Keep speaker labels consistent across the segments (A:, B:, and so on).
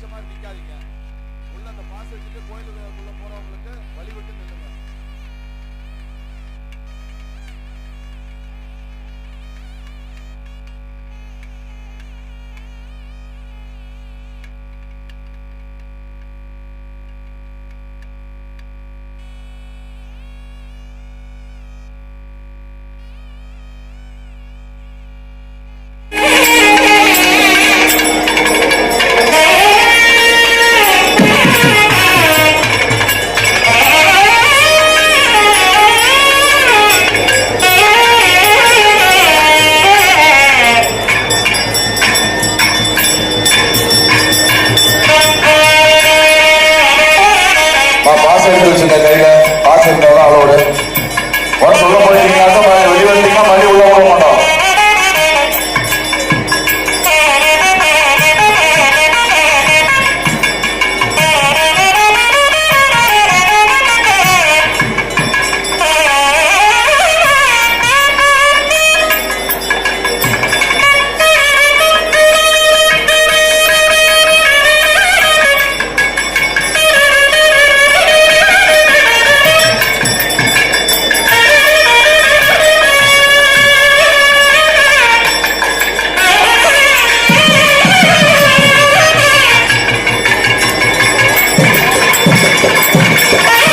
A: நினைச்ச நிற்காதீங்க நிக்காதீங்க உள்ள அந்த பாஸ் வச்சுட்டு கோயிலுக்குள்ள போறவங்களுக்கு வழிவிட்டு நில்லுங்க.
B: Hey!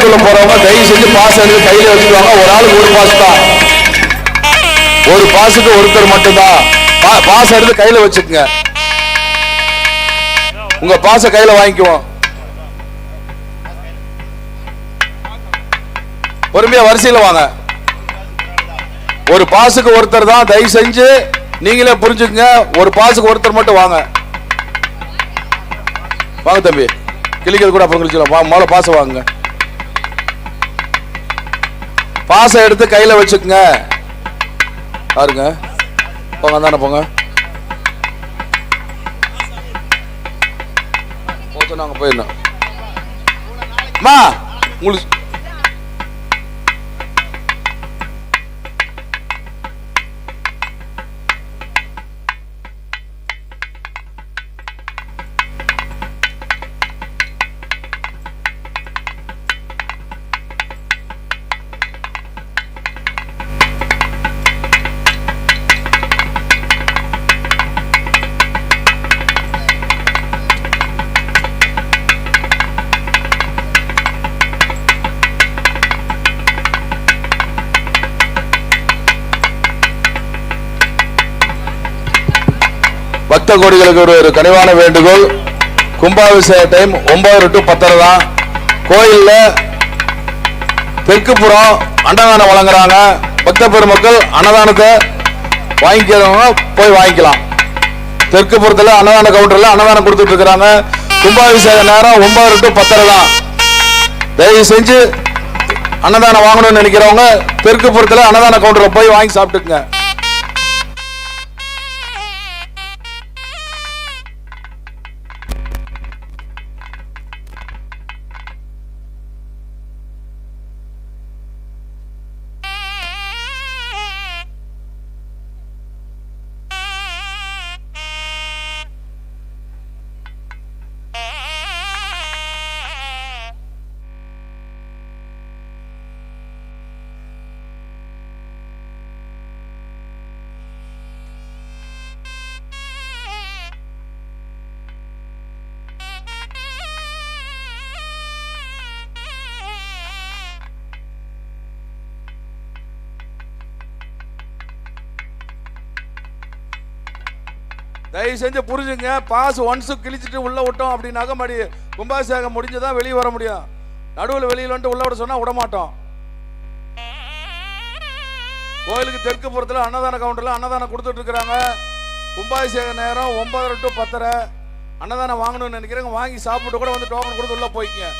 C: கோயிலுக்குள்ள போறவங்க தயவு செஞ்சு பாஸ் எடுத்து கையில வச்சுக்குவாங்க. ஒரு ஆளுக்கு ஒரு பாஸ் தான். ஒரு பாஸுக்கு ஒருத்தர் மட்டும்தான். பாஸ் எடுத்து கையில வச்சுக்கோங்க. உங்க பாச கையில வாங்கிக்குவோம். பொறுமையா வரிசையில வாங்க. ஒரு பாஸுக்கு ஒருத்தர் தான். தயவு செஞ்சு நீங்களே புரிஞ்சுக்கங்க. ஒரு பாஸுக்கு ஒருத்தர் மட்டும் வாங்க. வாங்க தம்பி. கிளிக்கிறது கூட அப்புறம் கிழிச்சிடலாம் மேலே முதல்ல பாச வாங்குங்க. பாசை எடுத்து கையில வச்சுக்கோங்க. பாருங்க. போங்க தானே போங்க. போச்சு நாங்க போயிடணும் அம்மா உங்களுக்கு பக்த கோடிகளுக்கு ஒரு ஒரு கனிவான வேண்டுகோள். கும்பாபிஷேக டைம் ஒன்பது டு பத்தரை தான். கோயிலில் தெற்கு புறம் அன்னதானம் வழங்குறாங்க. பக்த பெருமக்கள் அன்னதானத்தை வாங்கிக்கிறவங்க போய் வாங்கிக்கலாம். தெற்கு புறத்தில் அன்னதான கவுண்டரில் அன்னதானம் கொடுத்துட்டு இருக்கிறாங்க. கும்பாபிஷேக நேரம் ஒன்பது டு பத்தரை தான். தயவு செஞ்சு அன்னதானம் வாங்கணும்னு நினைக்கிறவங்க தெற்கு புறத்தில் அன்னதான கவுண்டரில் போய் வாங்கி சாப்பிட்டுக்குங்க.
A: தயவு செஞ்சு புரிஞ்சுங்க. பாஸ் ஒன்ஸு கிழிச்சிட்டு உள்ளே விட்டோம் அப்படின்னாக்க மடி கும்பாபிஷேகம் முடிஞ்சுதான் வெளியே வர முடியும். நடுவில் வெளியில் வந்துட்டு உள்ள விட சொன்னால் விட மாட்டோம். கோயிலுக்கு தெற்கு புறத்தில் அன்னதான கவுண்டரில் அன்னதானம் கொடுத்துட்டு இருக்கிறாங்க. கும்பாபிஷேக நேரம் ஒன்பதரை டு பத்தரை. அன்னதானம் வாங்கணும்னு நினைக்கிறேங்க வாங்கி சாப்பிட்டு கூட வந்து டோக்கன் கொடுத்து உள்ளே போய்க்குங்க.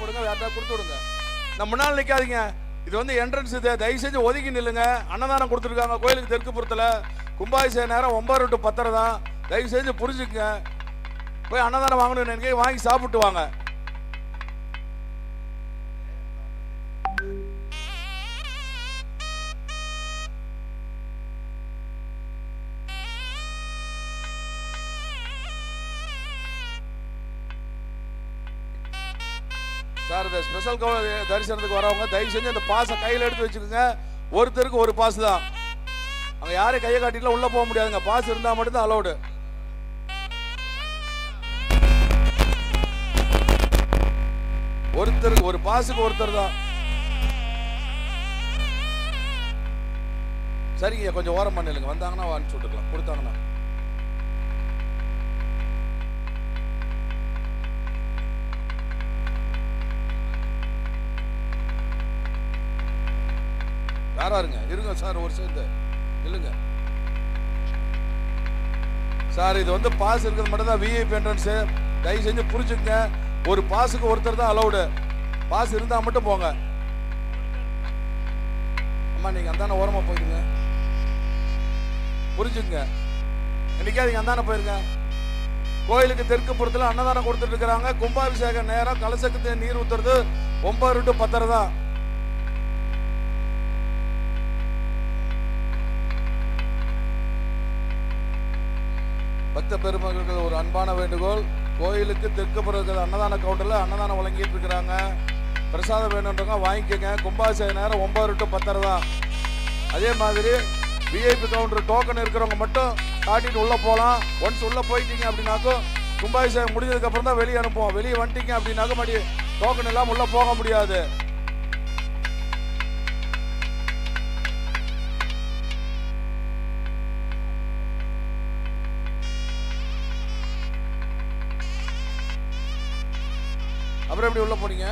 A: போடுங்க வேற கொடுத்து விடுங்க. நம்ம முன்னால் நிக்காதீங்க. இது வந்து என்ட்ரன்ஸ் இது. தயவு செஞ்சு ஒதுக்கி நில்லுங்க. அன்னதானம் கொடுத்துருக்காங்க கோயிலுக்கு தெற்கு புறத்தில். கும்பாபிஷேக நேரம் ஒன்பது டு பத்தரை தான். தயவு செஞ்சு புரிஞ்சுக்குங்க. போய் அன்னதானம் வாங்கணும்னு நினைக்க வாங்கி சாப்பிட்டு வாங்க. ஸ்பெஷல் தரிசனத்துக்கு வரவங்க தயவு செஞ்சு அந்த பாஸை கையில் எடுத்து வச்சுக்கோங்க. ஒருத்தருக்கு ஒரு பாஸ் தான். அங்கே யாரையும் கையை காட்டிட்டுலாம் உள்ளே போக முடியாதுங்க. பாஸ் இருந்தால் மட்டும்தான் அலௌடு ஒருத்தருக்கு ஒரு பாஸுக்கு ஒருத்தர் தான். சரிங்க கொஞ்சம் ஓரம் பண்ணிடுங்க. வந்தாங்கன்னா அனுப்பிச்சு விட்டுக்கலாம் கொடுத்தாங்கன்னா. யாரா இருங்க இருங்க சார் ஒரு சேர்ந்து இல்லைங்க. சார் இது வந்து பாஸ் இருக்கிறது மட்டும் தான் விஐபி என்ட்ரன்ஸு தயவு செஞ்சு புரிஞ்சுக்கங்க. ஒரு பாஸுக்கு ஒருத்தர் தான் அலௌடு பாஸ் இருந்தால் மட்டும் போங்க. அம்மா நீங்கள் அந்தான ஓரமாக போயிருங்க. புரிஞ்சுக்கங்க. நீங்கள் அந்தான போயிருங்க? கோயிலுக்கு தெற்கு புறத்தில் அன்னதானம் கொடுத்துட்டு இருக்கிறாங்க. கும்பாபிஷேகம் நேரம் கலசக்கு நீர் ஊத்துறது ஒன்பது டு பத்தரை தான். பக்த பெருமக்களுக்கு ஒரு அன்பான வேண்டுகோள். கோயிலுக்கு தெற்கு புறத்தில் அன்னதான கவுண்டரில் அன்னதானம் வழங்கிட்டு இருக்கிறாங்க. பிரசாதம் வேணுன்றவங்க வாங்கிக்கோங்க. கும்பாபிஷேக நேரம் ஒன்பது டு பத்தரை தான். அதே மாதிரி விஐபி கவுண்டர் டோக்கன் இருக்கிறவங்க மட்டும் காட்டிட்டு உள்ளே போகலாம் ஒன்ஸ் உள்ளே போயிட்டீங்க அப்படின்னாக்கும் கும்பாபிஷேகம் முடிஞ்சதுக்கப்புறம் தான் வெளியே அனுப்புவோம். வெளியே வந்துட்டீங்க அப்படின்னாக்க மறுபடி டோக்கன் இல்லாமல் உள்ளே போக முடியாது. அப்புறம் எப்படி உள்ள போனீங்க?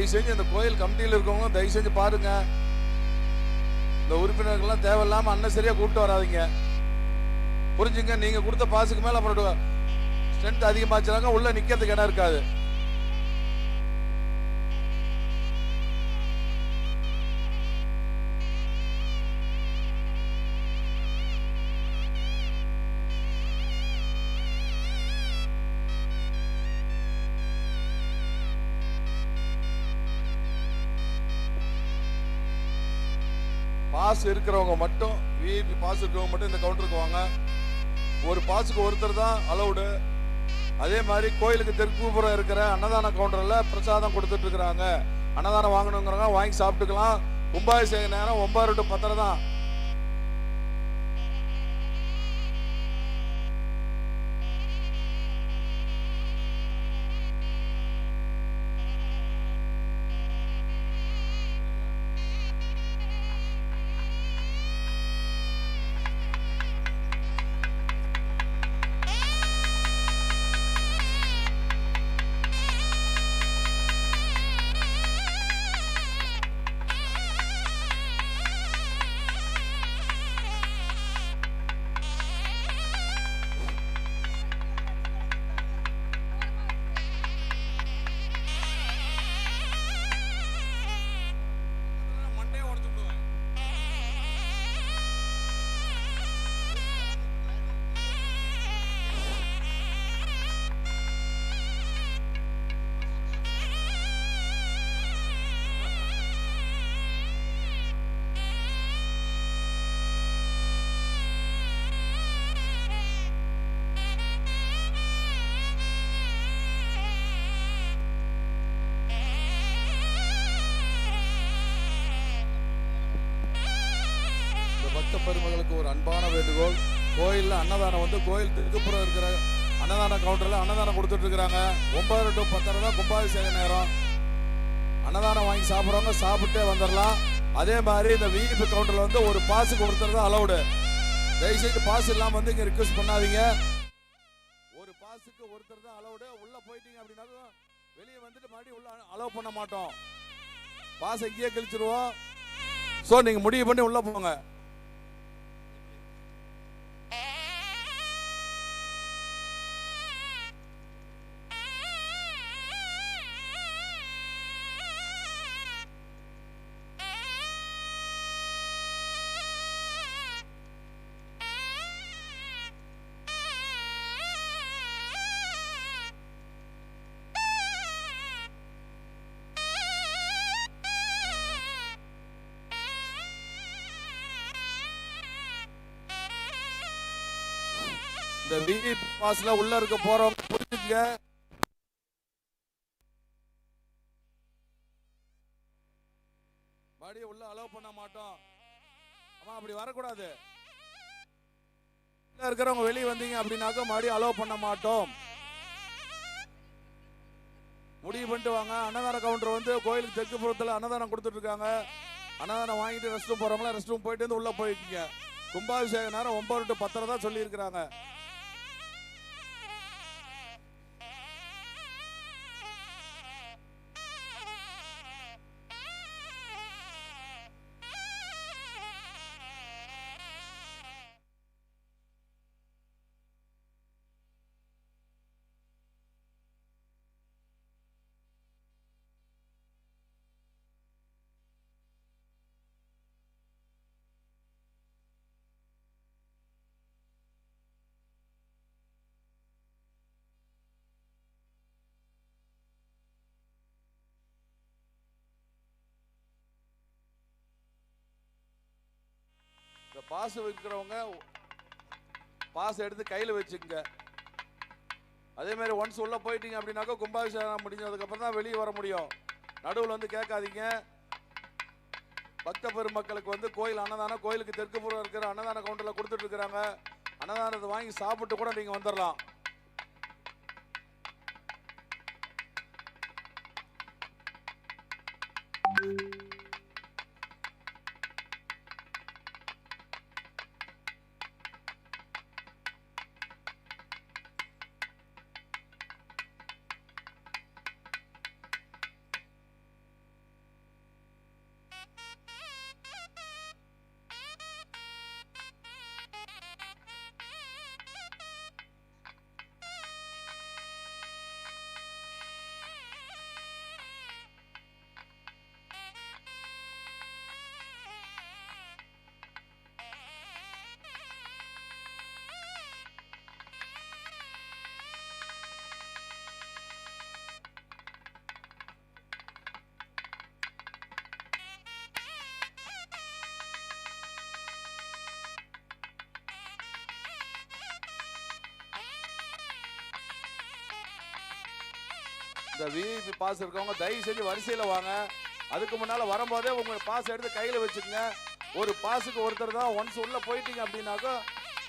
A: தயவு செஞ்சு அந்த கோயில் கமிட்டியில் இருக்கவங்க தயவு செஞ்சு பாருங்க. இந்த உறுப்பினர்கள்லாம் தேவையில்லாம அன்னசரியாக கூப்பிட்டு வராதீங்க. புரிஞ்சுங்க? நீங்கள் கொடுத்த பாசுக்கு மேலே அப்புறம் ஸ்ட்ரென்த் அதிகமாச்சுனாங்க உள்ளே நிக்கிறதுக்கு இடம் இருக்காது. பாஸ் இருக்கிறவங்க மட்டும் விஐபி பாஸ் இருக்கிறவங்க மட்டும் இந்த கவுண்டருக்கு வாங்க. ஒரு பாஸுக்கு ஒருத்தர் தான் அலௌடு அதே மாதிரி கோயிலுக்கு தெற்குப்புறம் இருக்கிற அன்னதான கவுண்டரில் பிரசாதம் கொடுத்துட்டு இருக்கிறாங்க. அன்னதானம் வாங்கணுங்கிறவங்க வாங்கி சாப்பிட்டுக்கலாம். கும்பாபிஷேக நேரம் ஒன்பது டு பத்தரை தான். உங்களுக்கு ஒரு அன்பான வேண்டுகோள். கோயிலில் அன்னதானம் வந்து கோயில் திருக்குப்புறம் இருக்கிற அன்னதான கவுண்டரில் அன்னதானம் கொடுத்துட்டு இருக்கிறாங்க. ஒன்பது டு பத்தரை தான் கும்பாபிஷேக நேரம். அன்னதானம் வாங்கி சாப்பிட்றவங்க சாப்பிட்டே வந்துடலாம் அதே மாதிரி இந்த விஐபி கவுண்டரில் வந்து ஒரு பாஸுக்கு ஒருத்தர் தான் அலௌடு தயவுசெய்து பாஸ் இல்லாமல் வந்து இங்கே ரிக்வஸ்ட் பண்ணாதீங்க. ஒரு பாஸுக்கு ஒருத்தர் தான் அலௌடு உள்ளே போயிட்டீங்க அப்படின்னாலும் வெளியே வந்துட்டு மறுபடியும் உள்ள அலோவ் பண்ண மாட்டோம். பாஸ் எங்கேயே கழிச்சிருவோம். ஸோ நீங்கள் முடிவு பண்ணி உள்ளே போங்க. இந்த விவி பாஸ்ல உள்ள இருக்க போறவங்க புரிஞ்சுங்க மறுபடியும் உள்ள அலோவ் பண்ண மாட்டோம். அம்மா அப்படி வரக்கூடாது. உள்ள இருக்கிறவங்க வெளியே வந்தீங்க அப்படின்னாக்க மறுபடியும் அலோவ் பண்ண மாட்டோம். முடிவு பண்ணிட்டு வாங்க. அன்னதான கவுண்டர் வந்து கோயிலுக்கு தெற்கு புறத்தில் அன்னதானம் கொடுத்துட்டு இருக்காங்க. அன்னதானம் வாங்கிட்டு ரெஸ்ட் ரூம் போகிறவங்களாம் ரெஸ்ட் ரூம் போயிட்டு வந்து உள்ளே போயிட்டீங்க கும்பாபிஷேக நேரம் ஒன்பது டு பத்தரை தான் சொல்லியிருக்கிறாங்க. பாஸ் வைக்கிறவங்க பாஸ் எடுத்து கையில் வச்சுக்கங்க. அதே மாதிரி ஒன்ஸ் உள்ள போயிட்டீங்க அப்படின்னாக்கா கும்பாபிஷேகம் முடிஞ்சதுக்கப்புறம் தான் வெளியே வர முடியும். நடுவில் வந்து கேட்காதீங்க. பக்த பெருமக்களுக்கு வந்து கோயில் அன்னதானம் கோயிலுக்கு தெற்கு புறம் இருக்கிற அன்னதான கவுண்டரில் கொடுத்துட்டு இருக்கிறாங்க. அன்னதானத்தை வாங்கி சாப்பிட்டு கூட நீங்கள் வந்துடலாம் இந்த விஐபி பாஸ் இருக்கவங்க தயவு செஞ்சு வரிசையில் வாங்க. அதுக்கு முன்னால் வரும்போதே உங்கள் பாஸ் எடுத்து கையில் வச்சுக்கோங்க. ஒரு பாஸுக்கு ஒருத்தர் தான் ஒன்ஸ் உள்ளே போயிட்டீங்க அப்படின்னாக்கா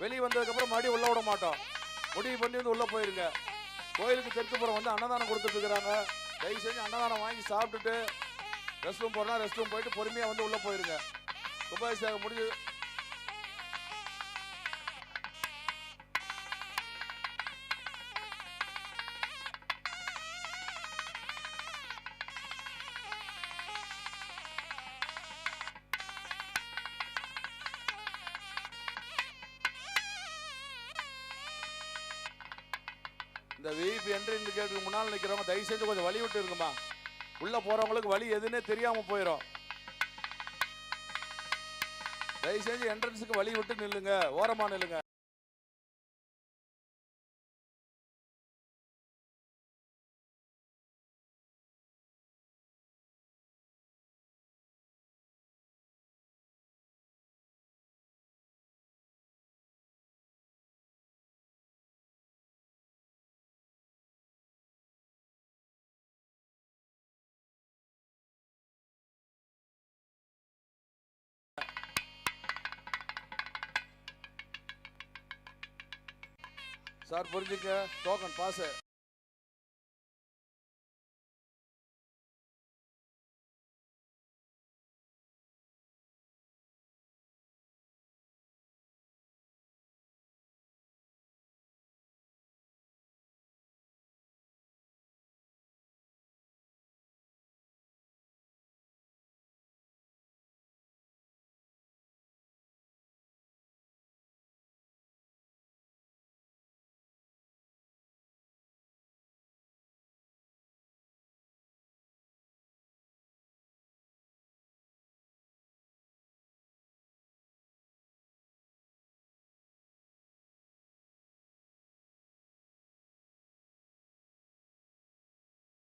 A: வெளியே வந்ததுக்கப்புறம் மறுபடியும் உள்ளே விட மாட்டோம். முடிவு பண்ணி வந்து உள்ளே போயிருங்க. கோயிலுக்கு தெற்குப்புறம் வந்து அன்னதானம் கொடுத்துட்ருக்குறாங்க தயவு செஞ்சு அன்னதானம் வாங்கி சாப்பிட்டுட்டு ரெஸ்ட் ரூம் போனால் ரெஸ்ட் ரூம் போயிட்டு பொறுமையாக வந்து உள்ளே போயிருங்க. கும்பாபிஷேகம் முடிஞ்சு இந்த விஐபி என்ட்ரி இண்டிகேட்டருக்கு முன்னால் நிற்கிறவங்க தயவு செஞ்சு கொஞ்சம் வழி விட்டு இருக்குமா உள்ள போறவங்களுக்கு வழி எதுன்னே தெரியாம போயிடும் தயவு செஞ்சு என்ட்ரன்ஸுக்கு வழி விட்டு நில்லுங்க. ஓரமா நில்லுங்க. சார் புரிஞ்சுக்க டோக்கன் பாஸ்